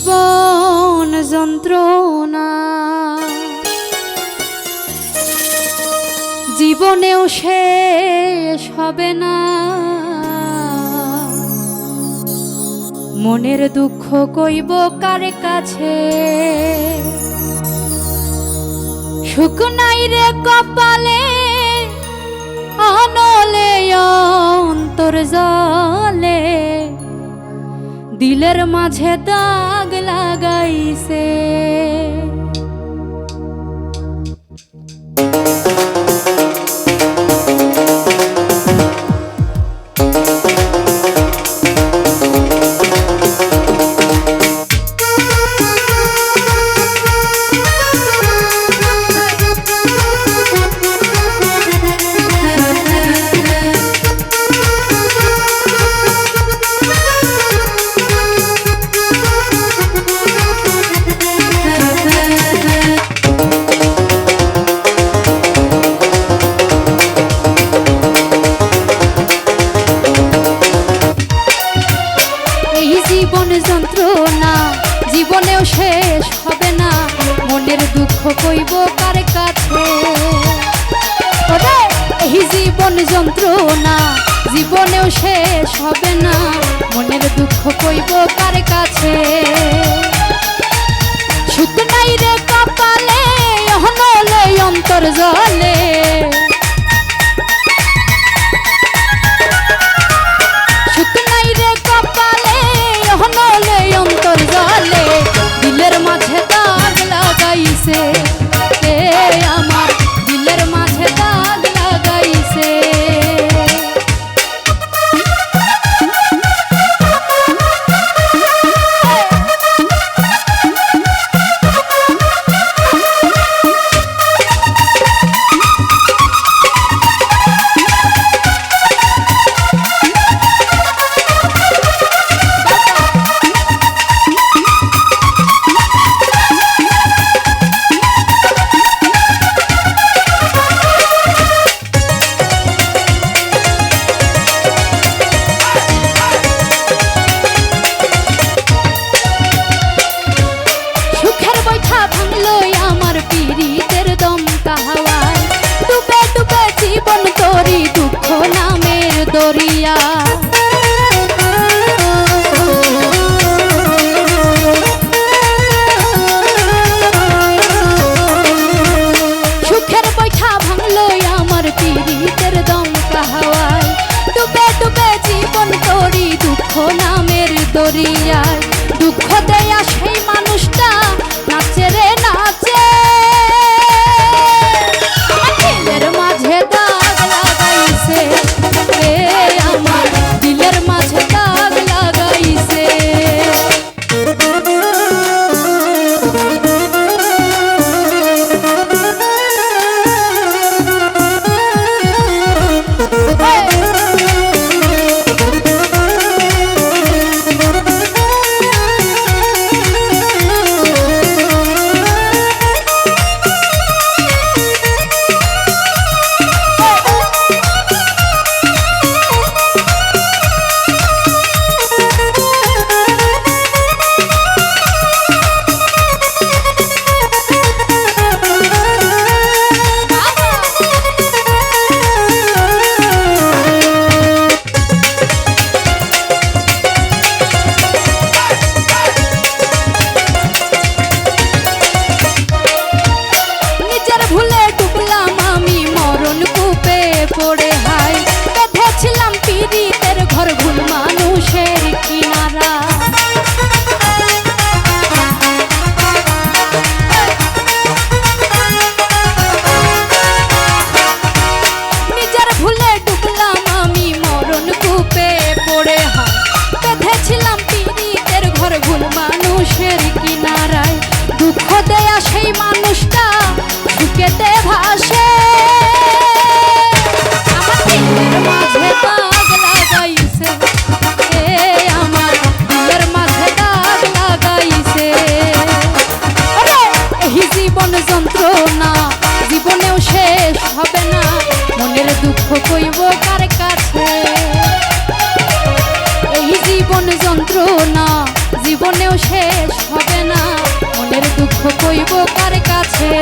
জীবন যন্ত্রণা। জীবনেও শেষ হবে না। মনের দুঃখ কইব কার কাছে? সুখ নাই রে কপালে, অনলে অন্তর জলে দিলের মাঝে দাগ せ জীবনেও শেষ হবে না। মনের দুঃখ কইব কার কাছে? এই জীবন যন্ত্রণা জীবনেও শেষ হবে না। মনের দুঃখ কইব কার কাছে? নামের দরিয়ায় দুঃখ দেয়া সেই মানুষটা যন্ত্রণা, জীবনেও শেষ হবে না। মনের দুঃখ কইব কার কাছে? এই জীবন যন্ত্রণা, জীবনেও শেষ হবে না। মনের দুঃখ কইব কার কাছে?